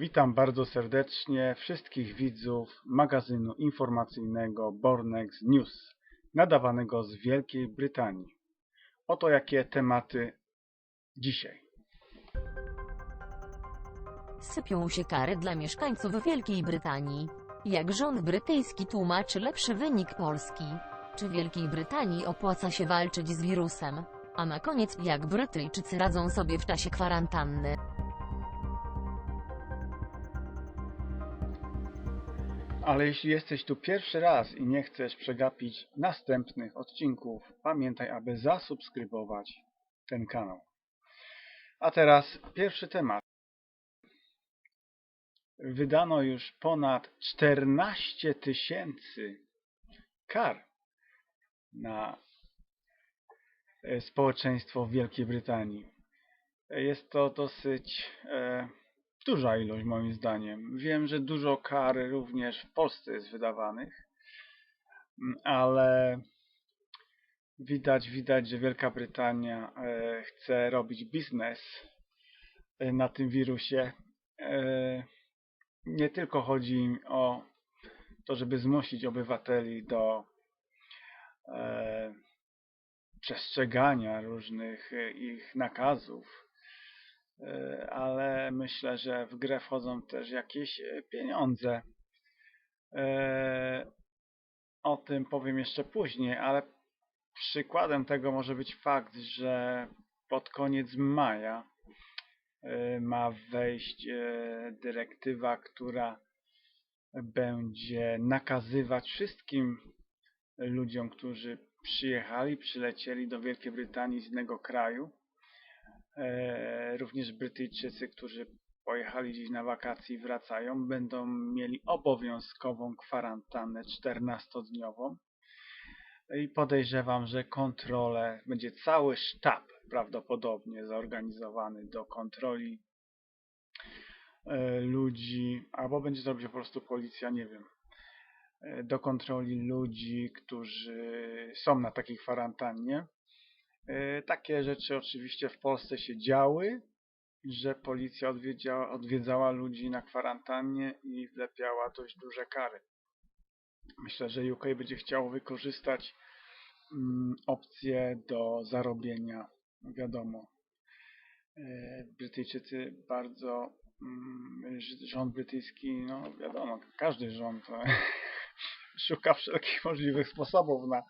Witam bardzo serdecznie wszystkich widzów magazynu informacyjnego Bornex News, nadawanego z Wielkiej Brytanii. Oto jakie tematy dzisiaj. Sypią się kary dla mieszkańców Wielkiej Brytanii. Jak rząd brytyjski tłumaczy lepszy wynik Polski? Czy Wielkiej Brytanii opłaca się walczyć z wirusem? A na koniec, jak Brytyjczycy radzą sobie w czasie kwarantanny? Ale jeśli jesteś tu pierwszy raz i nie chcesz przegapić następnych odcinków, pamiętaj, aby zasubskrybować ten kanał. A teraz pierwszy temat. Wydano już ponad 14 tysięcy kar na e, społeczeństwo w Wielkiej Brytanii. Jest to dosyć e, duża ilość moim zdaniem. Wiem, że dużo kar również w Polsce jest wydawanych, m, ale widać, widać, że Wielka Brytania e, chce robić biznes e, na tym wirusie. E, nie tylko chodzi im o to, żeby zmusić obywateli do przestrzegania różnych ich nakazów, ale myślę, że w grę wchodzą też jakieś e, pieniądze. E, O tym powiem jeszcze później, ale przykładem tego może być fakt, że pod koniec maja e, ma wejść e, dyrektywa, która będzie nakazywać wszystkim ludziom, którzy przyjechali, przylecieli do Wielkiej Brytanii z innego kraju, e, również Brytyjczycy, którzy pojechali gdzieś na wakacje i wracają, będą mieli obowiązkową kwarantannę 14-dniową i podejrzewam, że kontrolę, będzie cały sztab prawdopodobnie zorganizowany do kontroli e, ludzi, albo będzie to robić po prostu policja, nie wiem, e, do kontroli ludzi, którzy są na takiej kwarantannie. E, Takie rzeczy oczywiście w Polsce się działy, że policja odwiedziała, odwiedzała ludzi na kwarantannie i wlepiała dość duże kary. Myślę, że UK będzie chciało wykorzystać mm, opcję do zarobienia, wiadomo. E, Brytyjczycy bardzo, mm, rząd brytyjski, no wiadomo, każdy rząd e, szuka wszelkich możliwych sposobów na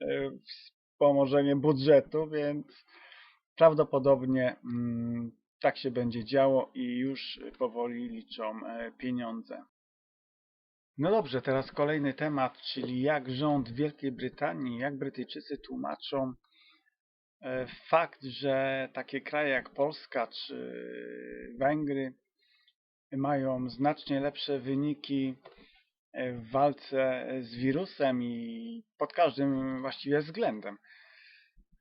e, wspomożenie budżetu, więc prawdopodobnie mm, tak się będzie działo i już powoli liczą e, pieniądze. No dobrze, teraz kolejny temat, czyli jak rząd Wielkiej Brytanii, jak Brytyjczycy tłumaczą e, fakt, że takie kraje jak Polska czy Węgry mają znacznie lepsze wyniki w walce z wirusem i pod każdym właściwie względem.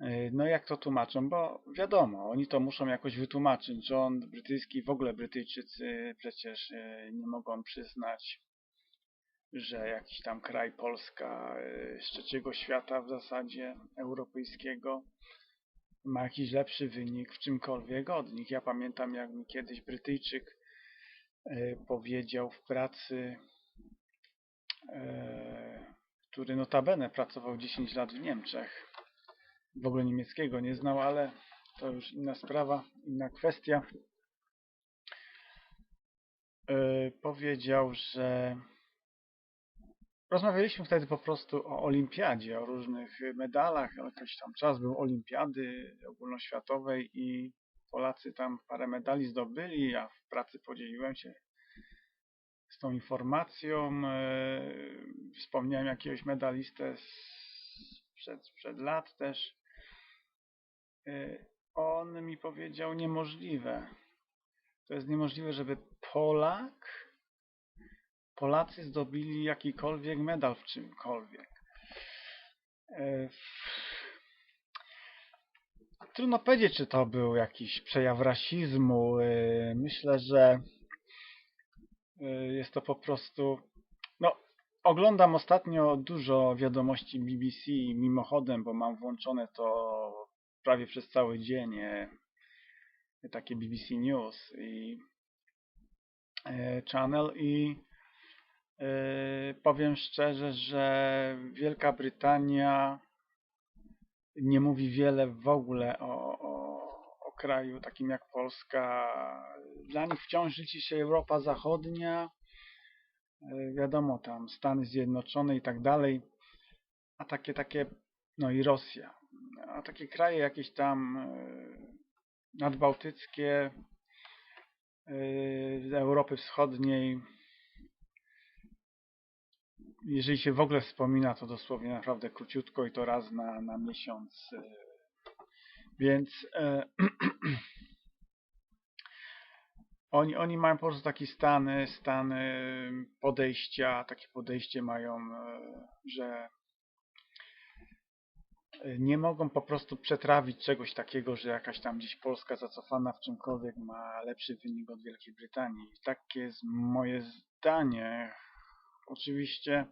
E, No jak to tłumaczą? Bo wiadomo, oni to muszą jakoś wytłumaczyć. Rząd brytyjski, w ogóle Brytyjczycy przecież e, nie mogą przyznać, że jakiś tam kraj, Polska e, z trzeciego świata w zasadzie europejskiego ma jakiś lepszy wynik w czymkolwiek od nich. Ja pamiętam jak mi kiedyś Brytyjczyk powiedział w pracy, który notabene pracował 10 lat w Niemczech, w ogóle niemieckiego nie znał, ale to już inna sprawa, inna kwestia. Yy, powiedział, że rozmawialiśmy wtedy po prostu o olimpiadzie, o różnych medalach, jakiś tam czas był olimpiady ogólnoświatowej i Polacy tam parę medali zdobyli, a w pracy podzieliłem się tą informacją. Yy, Wspomniałem jakiegoś medalistę sprzed, sprzed lat też. Yy, On mi powiedział niemożliwe. To jest niemożliwe, żeby Polak, Polacy zdobyli jakikolwiek medal w czymkolwiek. Yy, Trudno powiedzieć, czy to był jakiś przejaw rasizmu. Myślę, że jest to po prostu. No, oglądam ostatnio dużo wiadomości BBC mimochodem, bo mam włączone to prawie przez cały dzień. e, Takie BBC News i e, Channel i e, powiem szczerze, że Wielka Brytania nie mówi wiele w ogóle o, o kraju takim jak Polska. Dla nich wciąż liczy się Europa Zachodnia, e, wiadomo tam Stany Zjednoczone i tak dalej, a takie, takie, no i Rosja. A takie kraje jakieś tam e, nadbałtyckie, e, Europy Wschodniej, jeżeli się w ogóle wspomina, to dosłownie naprawdę króciutko i to raz na, na miesiąc. Więc e, oni, oni mają po prostu taki stan, e, stan e, podejścia, takie podejście mają, e, że e, nie mogą po prostu przetrawić czegoś takiego, że jakaś tam gdzieś Polska zacofana w czymkolwiek ma lepszy wynik od Wielkiej Brytanii. Takie jest moje zdanie. Oczywiście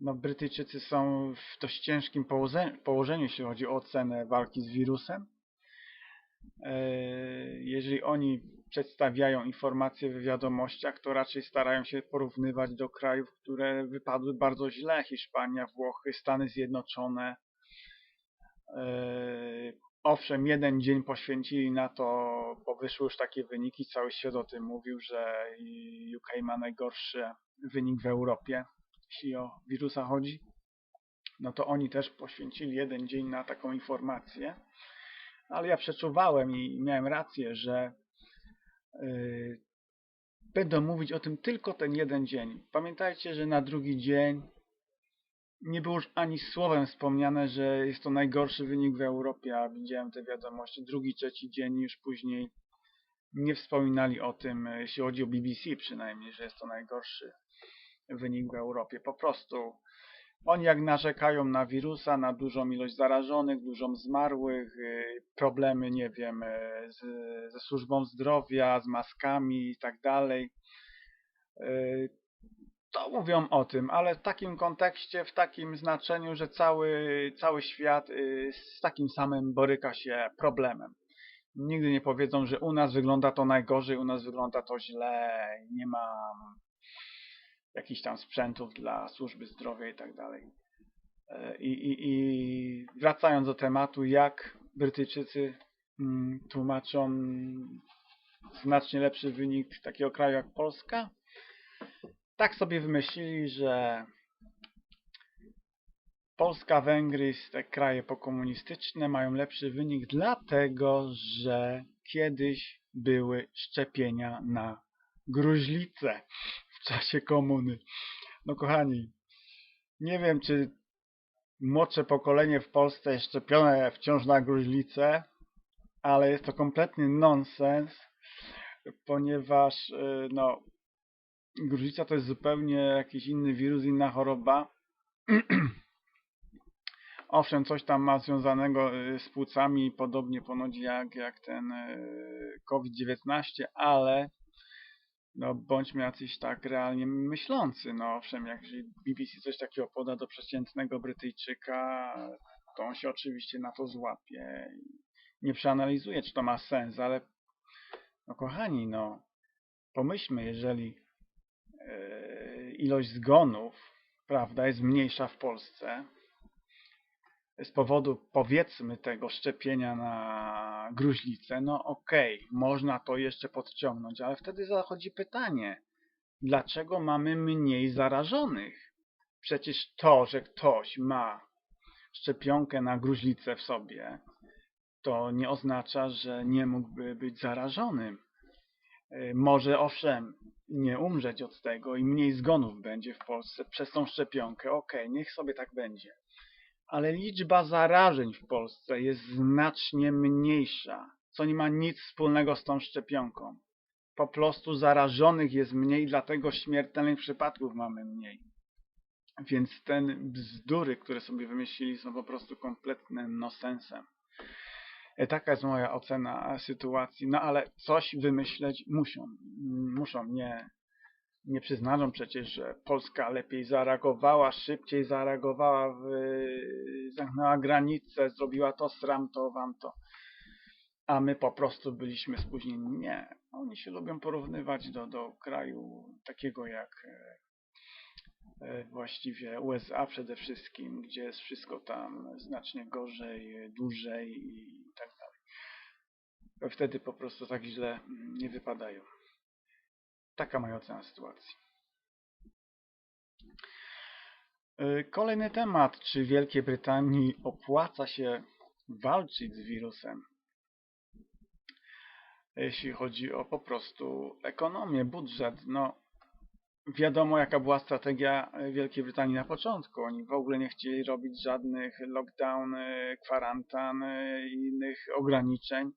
no, Brytyjczycy są w dość ciężkim położeniu, jeśli chodzi o ocenę walki z wirusem. E, Jeżeli oni przedstawiają informacje w wiadomościach, to raczej starają się porównywać do krajów, które wypadły bardzo źle. Hiszpania, Włochy, Stany Zjednoczone. E, Owszem, jeden dzień poświęcili na to, bo wyszły już takie wyniki, cały świat o tym mówił, że UK ma najgorszy wynik w Europie, jeśli o wirusa chodzi. No to oni też poświęcili jeden dzień na taką informację. Ale ja przeczuwałem i miałem rację, że yy, będą mówić o tym tylko ten jeden dzień. Pamiętajcie, że na drugi dzień nie było już ani słowem wspomniane, że jest to najgorszy wynik w Europie, a widziałem te wiadomości. Drugi, trzeci dzień już później nie wspominali o tym, jeśli chodzi o BBC przynajmniej, że jest to najgorszy wynik w Europie. Po prostu oni jak narzekają na wirusa, na dużą ilość zarażonych, dużą zmarłych, y, problemy, nie wiem, y, z, ze służbą zdrowia, z maskami i tak dalej, y, to mówią o tym, ale w takim kontekście, w takim znaczeniu, że cały, cały świat z takim samym boryka się problemem. Nigdy nie powiedzą, że u nas wygląda to najgorzej, u nas wygląda to źle, nie ma jakichś tam sprzętów dla służby zdrowia i tak dalej. E, I, i, I wracając do tematu, jak Brytyjczycy mm, tłumaczą znacznie lepszy wynik takiego kraju jak Polska, tak sobie wymyślili, że Polska, Węgry, te kraje pokomunistyczne mają lepszy wynik dlatego, że kiedyś były szczepienia na gruźlicę czasie komuny. No kochani, nie wiem czy młodsze pokolenie w Polsce jest szczepione wciąż na gruźlicę, ale jest to kompletny nonsens, ponieważ y, no, gruźlica to jest zupełnie jakiś inny wirus, inna choroba. Owszem, coś tam ma związanego y, z płucami, podobnie ponoć jak, jak ten y, COVID-19, ale no bądźmy jacyś tak realnie myślący. No owszem, jak BBC coś takiego poda do przeciętnego Brytyjczyka, to on się oczywiście na to złapie. Nie przeanalizuje, czy to ma sens, ale no kochani, no pomyślmy, jeżeli e, ilość zgonów, prawda, jest mniejsza w Polsce z powodu, powiedzmy, tego szczepienia na gruźlicę, no okej, okay, można to jeszcze podciągnąć, ale wtedy zachodzi pytanie, dlaczego mamy mniej zarażonych? Przecież to, że ktoś ma szczepionkę na gruźlicę w sobie, to nie oznacza, że nie mógłby być zarażonym. Może owszem, nie umrzeć od tego i mniej zgonów będzie w Polsce przez tą szczepionkę. Okej, okay, niech sobie tak będzie ale liczba zarażeń w Polsce jest znacznie mniejsza, co nie ma nic wspólnego z tą szczepionką. Po prostu zarażonych jest mniej, dlatego śmiertelnych przypadków mamy mniej. Więc ten bzdury, które sobie wymyślili, są po prostu kompletnym nosensem. Taka jest moja ocena sytuacji. No ale coś wymyśleć muszą. Muszą, nie, nie przyznają przecież, że Polska lepiej zareagowała, szybciej zareagowała, w, zamknęła granice, zrobiła to, sram to, wam to. a my po prostu byliśmy spóźnieni. Nie. Oni się lubią porównywać do, do kraju takiego jak e, e, właściwie USA przede wszystkim, gdzie jest wszystko tam znacznie gorzej, dłużej i tak dalej. Wtedy po prostu tak źle mm, nie wypadają. Taka moja ocena sytuacji. Y, Kolejny temat. Czy Wielkiej Brytanii opłaca się walczyć z wirusem? Jeśli chodzi o po prostu ekonomię, budżet, no wiadomo jaka była strategia y, Wielkiej Brytanii na początku. Oni w ogóle nie chcieli robić żadnych lockdown, y, kwarantan i innych ograniczeń.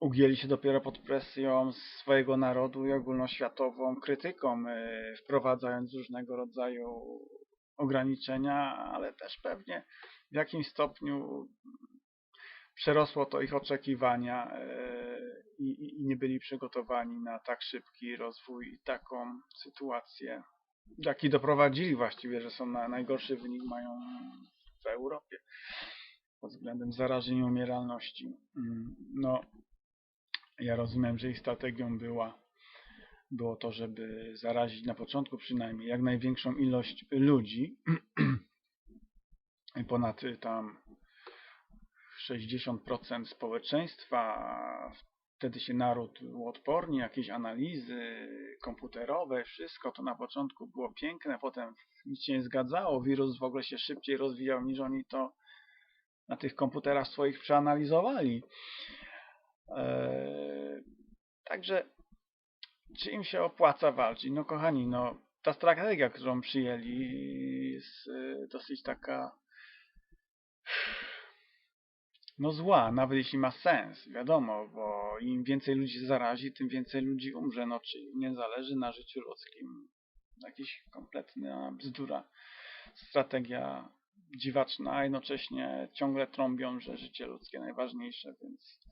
Ugięli się dopiero pod presją swojego narodu i ogólnoświatową krytyką, e, wprowadzając różnego rodzaju ograniczenia, ale też pewnie w jakimś stopniu przerosło to ich oczekiwania e, i, nie byli przygotowani na tak szybki rozwój i taką sytuację, do jakiej doprowadzili właściwie, że są na najgorszy wynik mają w Europie pod względem zarażeń i umieralności. Mm, No, ja rozumiem, że ich strategią była, było to, żeby zarazić na początku przynajmniej jak największą ilość ludzi. Ponad y, tam 60% społeczeństwa. Wtedy się naród uodporni, jakieś analizy komputerowe, wszystko to na początku było piękne, potem nic się nie zgadzało. Wirus w ogóle się szybciej rozwijał niż oni to na tych komputerach swoich przeanalizowali. Eee, Także czy im się opłaca walczyć? No kochani, no ta strategia, którą przyjęli jest e, dosyć taka no zła, nawet jeśli ma sens, wiadomo, bo im więcej ludzi zarazi, tym więcej ludzi umrze, no czy nie zależy na życiu ludzkim. Jakiś kompletna bzdura. Strategia dziwaczna, a jednocześnie ciągle trąbią, że życie ludzkie najważniejsze, więc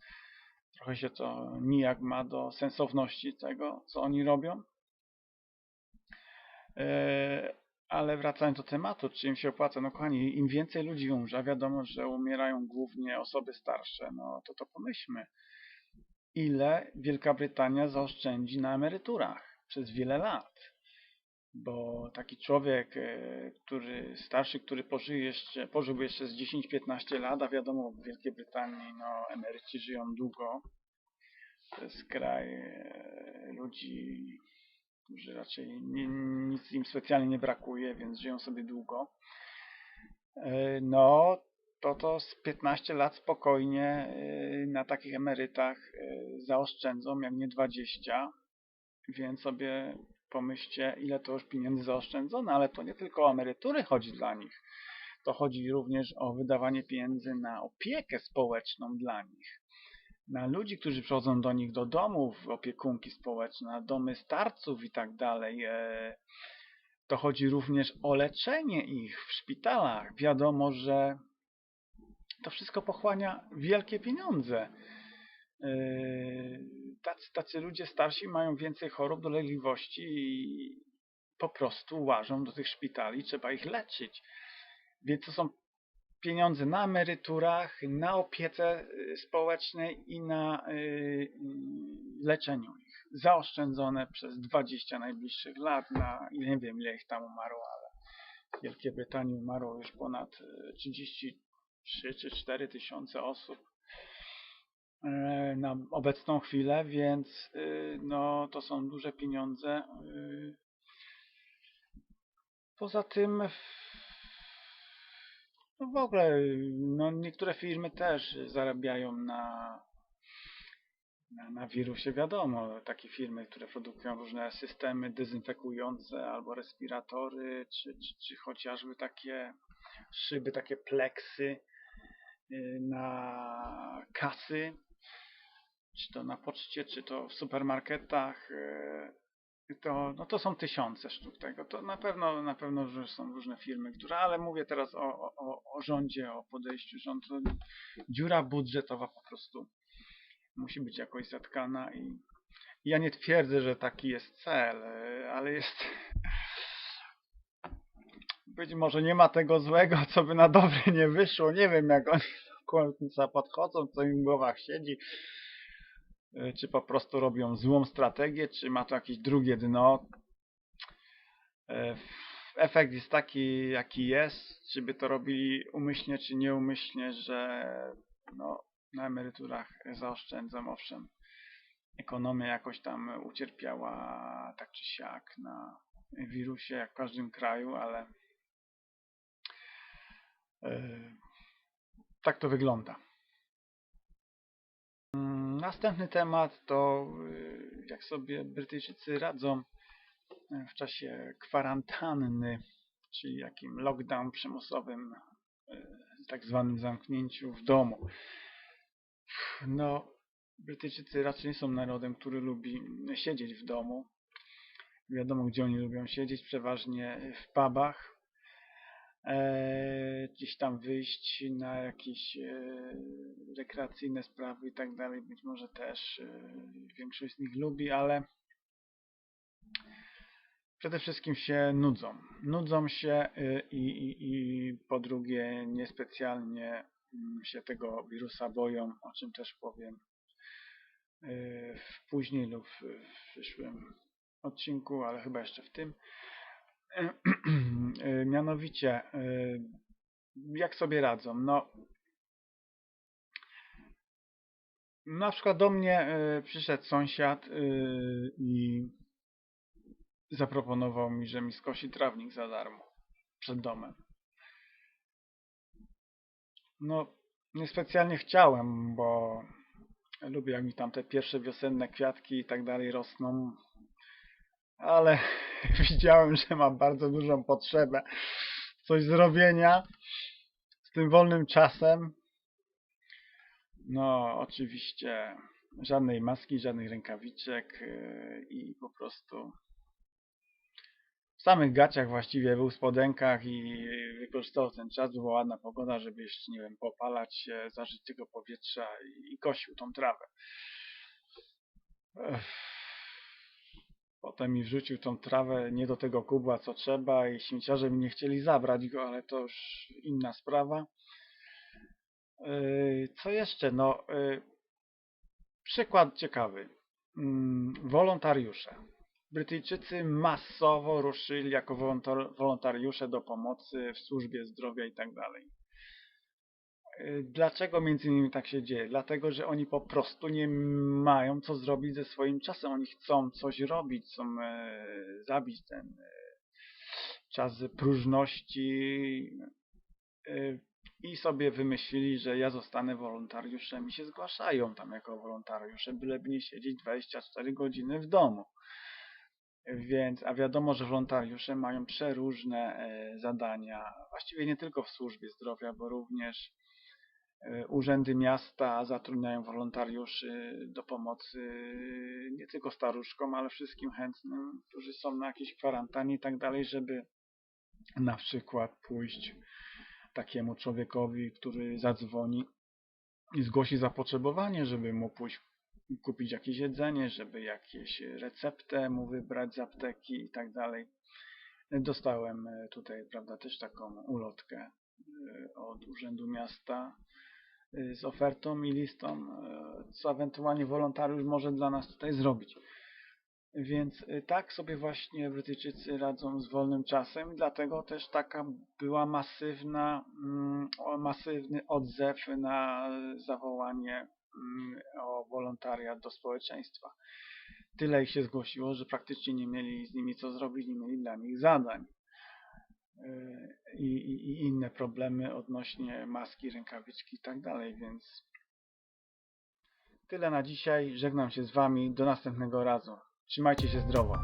trochę się to nijak ma do sensowności tego, co oni robią. E, Ale wracając do tematu, czy im się opłaca? No kochani, im więcej ludzi umrze, a wiadomo, że umierają głównie osoby starsze, no to to pomyślmy, ile Wielka Brytania zaoszczędzi na emeryturach przez wiele lat. Bo taki człowiek, e, który starszy, który pożyje jeszcze, pożyłby jeszcze z 10-15 lat, a wiadomo, w Wielkiej Brytanii no, emeryci żyją długo. To jest kraj e, ludzi, którzy raczej nie, nic im specjalnie nie brakuje, więc żyją sobie długo. E, No, to to z 15 lat spokojnie na takich emerytach zaoszczędzą, jak nie 20, więc sobie pomyślcie, ile to już pieniędzy zaoszczędzone, ale to nie tylko o emerytury chodzi dla nich. To chodzi również o wydawanie pieniędzy na opiekę społeczną dla nich. Na ludzi, którzy przychodzą do nich do domów, opiekunki społeczne, na domy starców i tak dalej. E, To chodzi również o leczenie ich w szpitalach. Wiadomo, że to wszystko pochłania wielkie pieniądze. Yy, Tacy, tacy ludzie starsi mają więcej chorób, dolegliwości i po prostu łażą do tych szpitali, trzeba ich leczyć. Więc to są pieniądze na emeryturach, na opiece y, społecznej i na y, y, leczeniu ich. Zaoszczędzone przez 20 najbliższych lat na, nie wiem ile ich tam umarło, ale w Wielkiej Brytanii umarło już ponad y, 33 czy 4 tysiące osób na obecną chwilę, więc y, no, to są duże pieniądze. y. Poza tym no w ogóle no, niektóre firmy też zarabiają na, na, na wirusie, wiadomo. Takie firmy, które produkują różne systemy dezynfekujące albo respiratory, czy, czy, czy chociażby takie szyby, takie pleksy na kasy, czy to na poczcie, czy to w supermarketach. y, To, no to są tysiące sztuk tego. To na pewno, na pewno że są różne firmy, które, ale mówię teraz o, o- o, rządzie, o podejściu rządu. Dziura budżetowa po prostu musi być jakoś zatkana i ja nie twierdzę, że taki jest cel, y, ale jest być może nie ma tego złego, co by na dobre nie wyszło. Nie wiem, jak oni końca podchodzą, co im w głowach siedzi. Y, Czy po prostu robią złą strategię, czy ma to jakieś drugie dno. Y, Efekt jest taki, jaki jest. Czy by to robili umyślnie, czy nieumyślnie, że no, na emeryturach zaoszczędzam, owszem. Ekonomia jakoś tam ucierpiała tak czy siak na wirusie, jak w każdym kraju, ale yy, tak to wygląda. Następny temat to yy, jak sobie Brytyjczycy radzą yy, w czasie kwarantanny, czyli jakim lockdown przymusowym, yy, tak zwanym zamknięciu w domu. No, Brytyjczycy raczej nie są narodem, który lubi siedzieć w domu. Wiadomo, gdzie oni lubią siedzieć, przeważnie w pubach. Eee, gdzieś tam wyjść na jakieś e, rekreacyjne sprawy i tak dalej. Być może też e, większość z nich lubi, ale przede wszystkim się nudzą. Nudzą się e, i, i, i po drugie niespecjalnie mm, się tego wirusa boją, o czym też powiem e, w później lub w przyszłym odcinku, ale chyba jeszcze w tym. E, Mianowicie, e, jak sobie radzą? No, na przykład do mnie e, przyszedł sąsiad e, i zaproponował mi, że mi skosi trawnik za darmo przed domem. No, niespecjalnie chciałem, bo lubię jak mi tam te pierwsze wiosenne kwiatki i tak dalej rosną, ale widziałem, że ma bardzo dużą potrzebę coś zrobienia z tym wolnym czasem. No, oczywiście żadnej maski, żadnych rękawiczek yy, i po prostu w samych gaciach właściwie był w spodenkach i wykorzystał ten czas, była ładna pogoda, żeby jeszcze, nie wiem, popalać się, zażyć tego powietrza i, i kosił tą trawę. Ech. Potem mi wrzucił tą trawę nie do tego kubła co trzeba i śmieciarze mi nie chcieli zabrać go, ale to już inna sprawa. Yy, Co jeszcze? No, yy, przykład ciekawy. Mm, Wolontariusze. Brytyjczycy masowo ruszyli jako wolontar- wolontariusze do pomocy w służbie zdrowia i tak dalej. Yy, Dlaczego między innymi tak się dzieje? Dlatego, że oni po prostu nie mają co zrobić ze swoim czasem. Oni chcą coś robić, chcą e, zabić ten e, czas próżności e, i sobie wymyślili, że ja zostanę wolontariuszem i się zgłaszają tam jako wolontariusze, byleby nie siedzieć 24 godziny w domu. Więc, a wiadomo, że wolontariusze mają przeróżne e, zadania, właściwie nie tylko w służbie zdrowia, bo również e, urzędy miasta zatrudniają wolontariuszy do pomocy e, nie tylko staruszkom, ale wszystkim chętnym, którzy są na jakiejś kwarantannie i tak dalej, żeby na przykład pójść takiemu człowiekowi, który zadzwoni i zgłosi zapotrzebowanie, żeby mu pójść kupić jakieś jedzenie, żeby jakieś receptę mu wybrać z apteki i tak dalej. Dostałem e, tutaj, prawda, też taką ulotkę e, od Urzędu Miasta e, z ofertą i listą, e, co ewentualnie wolontariusz może dla nas tutaj zrobić. Więc y, tak sobie właśnie Brytyjczycy radzą z wolnym czasem, dlatego też taka była masywna, mm, masywny odzew na zawołanie mm, o wolontariat do społeczeństwa. Tyle ich się zgłosiło, że praktycznie nie mieli z nimi co zrobić, nie mieli dla nich zadań. Y, I, i, inne problemy odnośnie maski, rękawiczki i tak dalej, więc tyle na dzisiaj. Żegnam się z Wami. Do następnego razu. Trzymajcie się zdrowo.